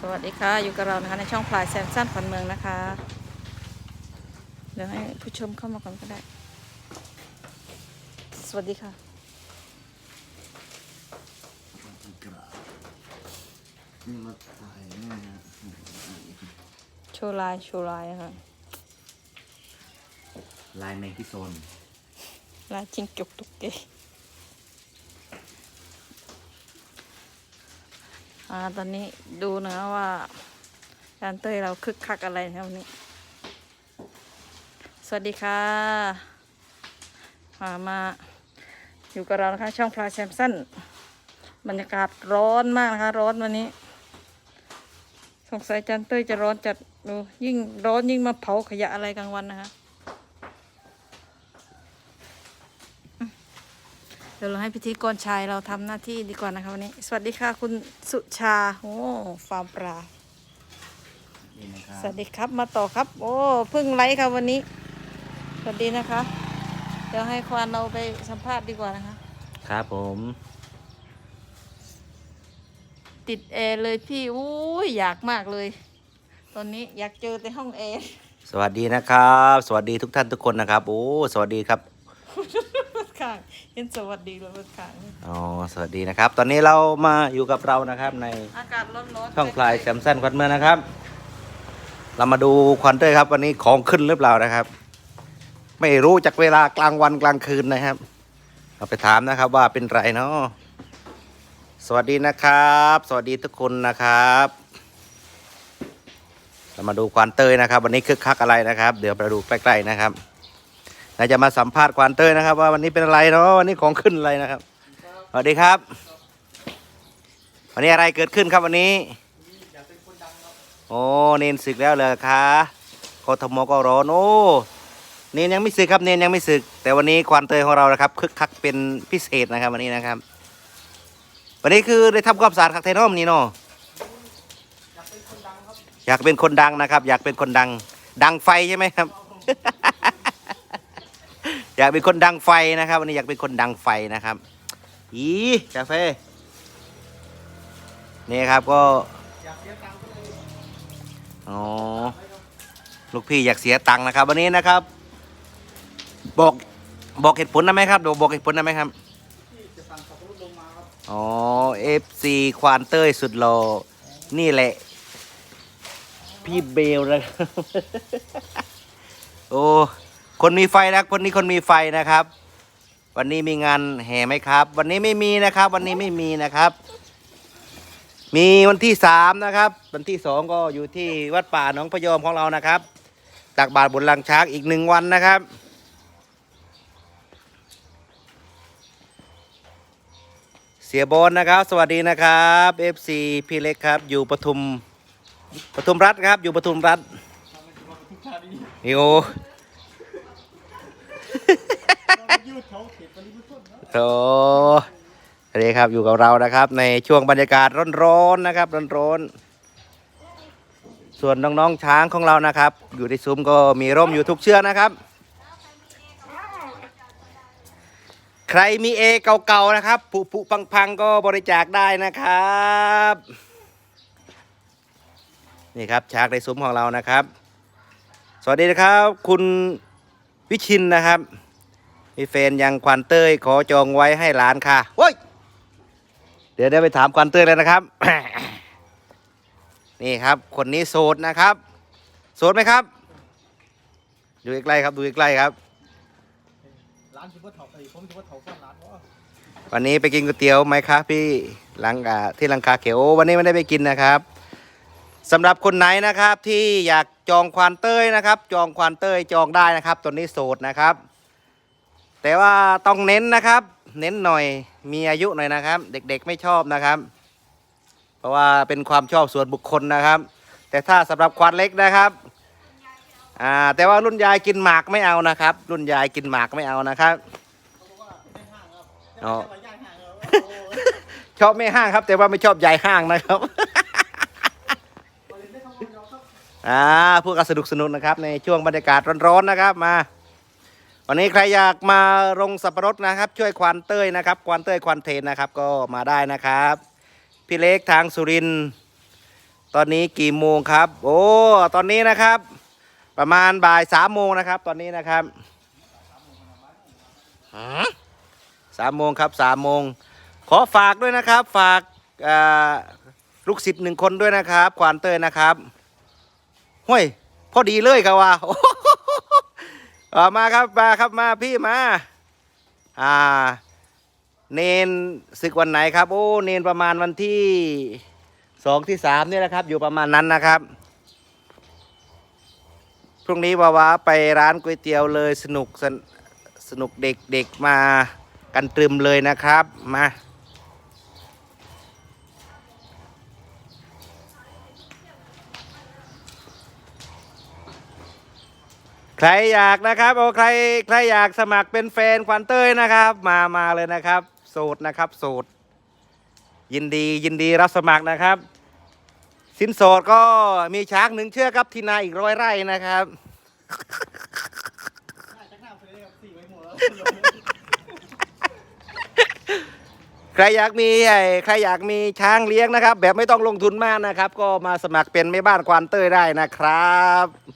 สวัสดีค่ะ อยู่กับเรานะคะในช่องพลายแซมสั้นขวัญเมืองนะคะ เดี๋ยวให้ผู้ชมเข้ามาก่อนก็ได้ สวัสดีค่ะกระนี่มาถ่ายแน่ฮะโชว์ลายโชว์ลายค่ะ ลายแมงที่โซนลายจิงจกตุกเก อ่าตอนนี้ดูนะว่าจานเต้ยเราคึกคักอะไรนะวันนี้ สวัสดีค่ะมามาอยู่กับเรานะคะ ช่องพลายแซมสันบรรยากาศร้อนมากนะคะ ร้อนวันนี้ สงสัยจานเต้ยจะร้อนจัดดูยิ่งร้อนยิ่งมาเผาขยะอะไรกลางวันนะคะ เดี๋ยวเราให้พิธีกรชายเราทำหน้าที่ดีกว่านะคะวันนี้ สวัสดีค่ะคุณสุชาโอ้ฟาร์มปลานี่นะครับสวัสดีครับมาต่อครับ โอ้เพิ่งไลฟ์ค่ะวันนี้ สวัสดีนะคะ เดี๋ยวให้ควานเราไปสัมภาษณ์ดีกว่านะคะ ครับผม ติดแอร์เลยพี่อุ้ยอยากมากเลย ตอนนี้อยากเจอแต่ห้องแอร์สวัสดีนะครับ สวัสดีทุกท่านทุกคนนะครับ โอ้ สวัสดีครับ ข้างเห็นสวัสดีแล้วข้างอ๋อสวัสดีนะครับ ตอนนี้เรามาอยู่กับเรานะครับ ในอากาศร้อนๆช่องพลายแซมสันควันเมืองนะครับ เรามาดูควันเตอร์ครับ วันนี้ของขึ้นหรือเปล่านะครับ ไม่รู้จากเวลากลางวันกลางคืนนะครับ เราไปถามนะครับว่าเป็นไรเนาะสวัสดีนะครับ สวัสดีทุกคนนะครับเรามาดูควานเตยนะครับ วันนี้คึกคักอะไรนะครับ เดี๋ยวไปดูใกล้ๆนะครับ เราจะมาสัมภาษณ์ควานเตยนะครับ ว่าวันนี้เป็นอะไรเนาะวันนี้ของขึ้นอะไรนะครับสวัสดีครับ วันนี้อะไรเกิดขึ้นครับวันนี้โอ้เนนศึกแล้วเลยคะกทมก็ร้อนโอ้เนนยังไม่ศึกครับเนนยังไม่ศึก แต่วันนี้ควานเตยของเรานะครับคึกคักเป็นพิเศษนะครับวันนี้นะครับ วันนี้คือได้ทำความสะอาดคักไทนอมนี่เนาะอยากเป็นคนดังนะครับ อยากเป็นคนดัง ดังไฟใช่ไหมครับ อยากเป็นคนดังไฟนะครับ วันนี้อยากเป็นคนดังไฟนะครับ อีกาแฟนี่ครับก็อ๋อลูกพี่อยากเสียตังค์นะครับ วันนี้นะครับ บอกบอกเหตุผลได้ไหมครับเดี๋ยวบอกเหตุผลได้ไหมครับอ๋อเอฟซีควานเต้ยสุดหล่อนี่แหละ พี่เบลนะครับโอ้ คนมีไฟนะคนนี้คนมีไฟนะครับ วันนี้มีงานแห่ไหมครับ วันนี้ไม่มีนะครับ วันนี้ไม่มีนะครับ มีวันที่สามนะครับ วันที่สองก็อยู่ที่วัดป่าหนองพยอมของเรานะครับตักบาตรบนลังช้างอีกหนึ่งวันนะครับเสียโบนนะครับ สวัสดีนะครับ FC พี่เล็กครับ อยู่ปทุมปทุมรัฐครับ อยู่ปทุมรัฐนี่โอ โอ้สวัสดีครับอยู่กับเรานะครับ ในช่วงบรรยากาศร้อนๆนะครับร้อนๆส่วนน้องๆช้างของเรานะครับ อยู่ในซุ้มก็มีร่มอยู่ทุกเชือกนะครับ ใครมีเอเก่าๆนะครับผุผุพังๆก็บริจาคได้นะครับนี่ครับช้างในซุ้มของเรานะครับ สวัสดีนะครับ คุณ วิชินนะครับมีแฟนยังควันเต้ยขอจองไว้ให้หลานค่ะโอ้ยเดี๋ยวได้ไปถามควันเต้ยเลยนะครับ นี่ครับ คนนี้โสดนะครับ โสดไหมครับ ดูใกล้ๆครับดูใกล้ๆครับร้านชิบะเถาไอ้ผมชิบะเถาซ่อนร้านวะวันนี้ไปกินก๋วยเตี๋ยวไหมครับพี่หลังอ่าที่ลังคาเขียววันนี้ไม่ได้ไปกินนะครับ สำหรับคนไหนนะครับที่อยากจองควานเต้ยนะครับ จองควานเต้ยจองได้นะครับตัวนี้โสดนะครับ แต่ว่าต้องเน้นนะครับ เน้นหน่อยมีอายุหน่อยนะครับ เด็กๆไม่ชอบนะครับ เพราะว่าเป็นความชอบส่วนบุคคลนะครับ แต่ถ้าสำหรับควานเล็กนะครับอ่าแต่ว่ารุ่นยายกินหมากไม่เอานะครับ รุ่นยายกินหมากไม่เอานะครับอ๋อไปย่างห่างเออชอบไม่ห้างครับ แต่ว่าไม่ชอบใหญ่ห้างนะครับ อ่าพูดกันสนุกสนุกนะครับ ในช่วงบรรยากาศร้อนๆนะครับมา วันนี้ใครอยากมาลงสับปะรดนะครับ ช่วยควานเต้ยนะครับ ควานเต้ยควานเทนนะครับ ก็มาได้นะครับ พี่เล็กทางสุรินทร์ตอนนี้กี่โมงครับ โอ้ตอนนี้นะครับ ประมาณบ่ายสามโมงนะครับ ตอนนี้นะครับฮะสามโมงครับสามโมงขอฝากด้วยนะครับ ฝากอ่าลูกศิษย์หนึ่งคนด้วยนะครับ ควานเตยนะครับ ห้วยพอดีเลยครับว่าอามาครับมาครับมาพี่มา อ่า เนนศึกวันไหนครับ โอ้เนนประมาณวันที่สองที่สามนี่แหละครับ อยู่ประมาณนั้นนะครับพรุ่งนี้วาวาไปร้านก๋วยเตี๋ยวเลยสนุกสนสนุกเด็กๆมากันตรึมเลยนะครับมา ใครอยากนะครับโอ้ใครใครอยากสมัครเป็นแฟนควันเต้ยนะครับ มามาเลยนะครับ โสดนะครับโสดยินดียินดีรับสมัครนะครับ สินโสดก็มีช้างหนึ่งเชือกครับที่นาอีกร้อยไร่นะครับใครอยากมีไอ้ใครอยากมีช้างเลี้ยงนะครับ แบบไม่ต้องลงทุนมากนะครับ ก็มาสมัครเป็นแม่บ้านควานเต้ยได้นะครับ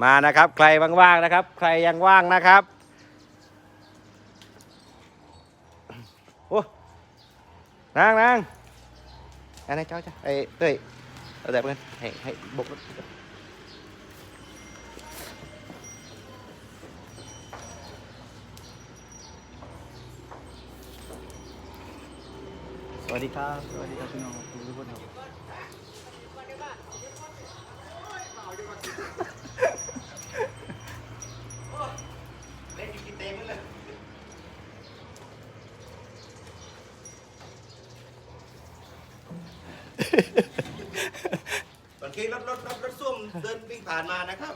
มานะครับ ใครว่างๆนะครับ ใครยังว่างนะครับโอ้นางนางอันไหนี้เจ้าจ้าไอ้เต้ยเอาแต่เพื่อนให้ให้บกรถสวัสดีครับ สวัสดีครับพี่น้องทุกคนครับ บางทีรถรถรถรถส้วมเดินวิ่งผ่านมานะครับ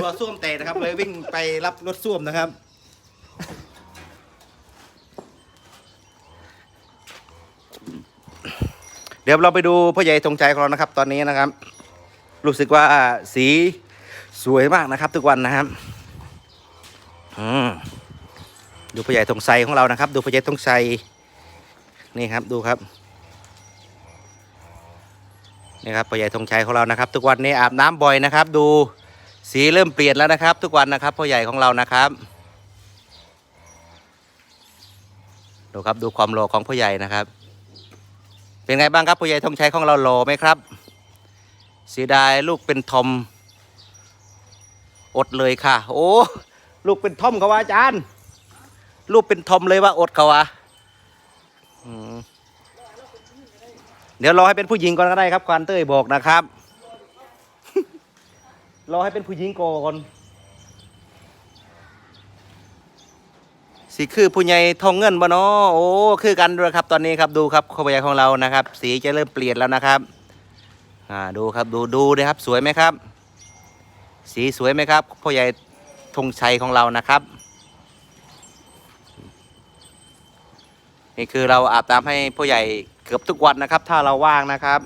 ตัวส้วมเตะนะครับ เลยวิ่งไปรับรถส้วมนะครับเดี๋ยวเราไปดูพ่อใหญ่ธงชัยของเรานะครับ ตอนนี้นะครับ รู้สึกว่าสีสวยมากนะครับ ทุกวันนะครับดูพ่อใหญ่ธงชัยของเรานะครับ ดูพ่อใหญ่ธงชัยนี่ครับดูครับนี่ครับพ่อใหญ่ธงชัยของเรานะครับ ทุกวันนี้อาบน้ำบ่อยนะครับ ดูสีเริ่มเปลี่ยนแล้วนะครับ ทุกวันนะครับพ่อใหญ่ของเรานะครับ ดูครับดูความโลของพ่อใหญ่นะครับ เป็นไงบ้างครับพ่อใหญ่ธงชัยของเราโลไหมครับ เสียดายลูกเป็นทอม อดเลยค่ะ โอ้ลูกเป็นทอมเขาว่าอาจารย์ ลูกเป็นทอมเลยว่าอดเขาว่าเดี๋ยวรอให้เป็นผู้หญิงก่อนก็ได้ครับควานเต้ยบอกนะครับ รอให้เป็นผู้หญิงก่อนสีคือผู้ใหญ่ทองเงินบ่เนาะโอ้คือกันด้วยครับ ตอนนี้ครับดูครับขบวนของเรานะครับ สีจะเริ่มเปลี่ยนแล้วนะครับ อ่าดูครับดูดูนะครับสวยไหมครับ สีสวยไหมครับพ่อใหญ่ธงชัยของเรานะครับ นี่คือเราอาบน้ำให้พ่อใหญ่เกือบทุกวันนะครับ ถ้าเราว่างนะครับ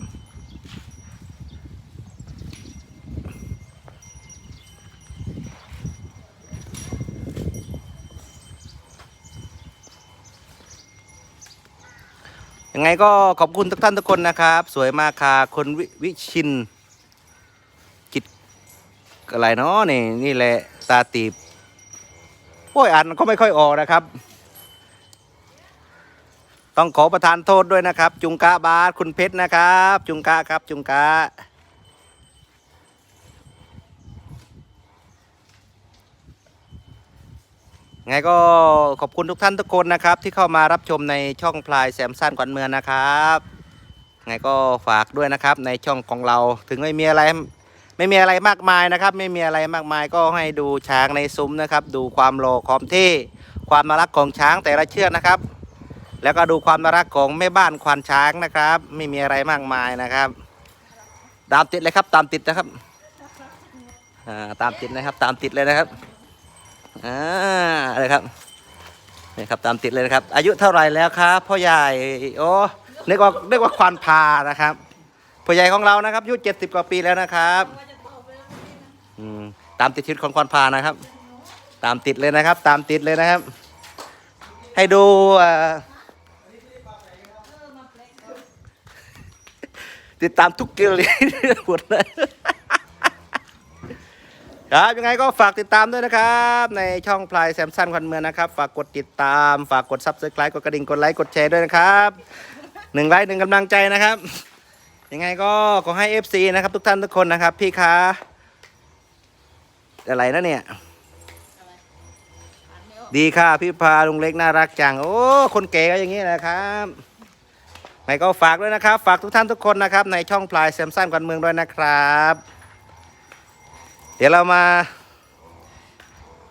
ยังไงก็ขอบคุณทุกท่านทุกคนนะครับ สวยมากค่ะคนววิชิน จิตอะไรเนาะนี่นี่แหละตาตีบโอ้ยอ่านก็ไม่ค่อยออกนะครับ ต้องขอประทานโทษด้วยนะครับ จุงกะบาสคุณเพชรนะครับ จุงกะครับ จุงกะ ไงก็ขอบคุณทุกท่านทุกคนนะครับ ที่เข้ามารับชมในช่องพลายแซมสั้นขวัญเมืองนะครับไงก็ฝากด้วยนะครับในช่องของเราถึงไม่มีอะไรไม่มีอะไรมากมายนะครับ ไม่มีอะไรมากมายก็ให้ดูช้างในซุ้มนะครับ ดูความโลความเท่ความน่ารักของช้างแต่ละเชือกนะครับ แล้วก็ดูความน่ารักของแม่บ้านควานช้างนะครับ ไม่มีอะไรมากมายนะครับตามติดเลยครับตามติดนะครับอ่าตามติดนะครับตามติดเลยนะครับ อ่าเลยครับนี่ครับตามติดเลยนะครับ อายุเท่าไรแล้วครับพ่อใหญ่โอ้เรียกว่าเรียกว่าควานพานะครับพ่อใหญ่ของเรานะครับอายุเจ็ดสิบกว่าปีแล้วนะครับอืมตามติดชีวิตของควานพานะครับ ตามติดเลยนะครับ ตามติดเลยนะครับ ให้ดูอ่อติดตามทุกเกลียดหมดเลย ครับยังไงก็ฝากติดตามด้วยนะครับ ในช่องพลายแซมสันควันเมืองนะครับ ฝากกดติดตาม ฝากกดซับสไครต์กดกระดิ่งกดไลค์กดแชร์ด้วยนะครับหนึ่งไลค์หนึ่งกำลังใจนะครับ ยังไงก็ขอให้ FC นะครับ ทุกท่านทุกคนนะครับ พี่คะอะไรนะเนี่ย ดีค่ะพี่พาลุงเล็กน่ารักจังโอ้คนเก๋ก็อย่างนี้แหละครับไหนก็ฝากด้วยนะครับ ฝากทุกท่านทุกคนนะครับ ในช่องพลายแซมสันกันเมืองด้วยนะครับ เดี๋ยวเรามา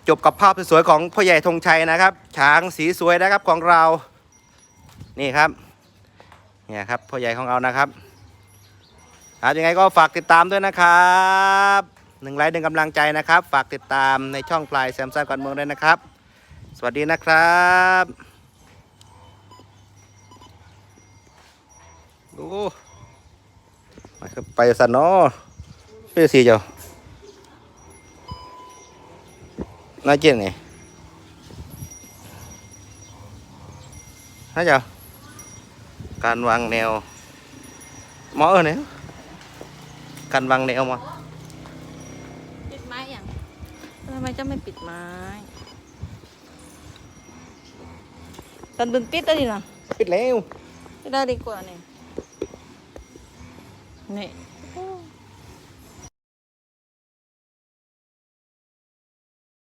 จบกับภาพสวยๆของพ่อใหญ่ธงชัยนะครับ ช้างสีสวยนะครับของเรา นี่ครับ เนี่ยครับพ่อใหญ่ของเรานะครับครับยังไงก็ฝากติดตามด้วยนะครับหนึ่งไลค์หนึ่งกำลังใจนะครับ ฝากติดตามในช่องพลายแซมสันกันเมืองด้วยนะครับ สวัสดีนะครับดูไปครับไปสันเนาะไปสีเจ้าน่าเจียนไงน่า เจ้าการวางแนวหมอเออเนี่ยการวางแนวมาปิดไม้อย่างทำไมจะไม่ปิดไม้ตันดุนปิดได้ดินะปิดแล้วปิดได้ดีกว่านี่นี่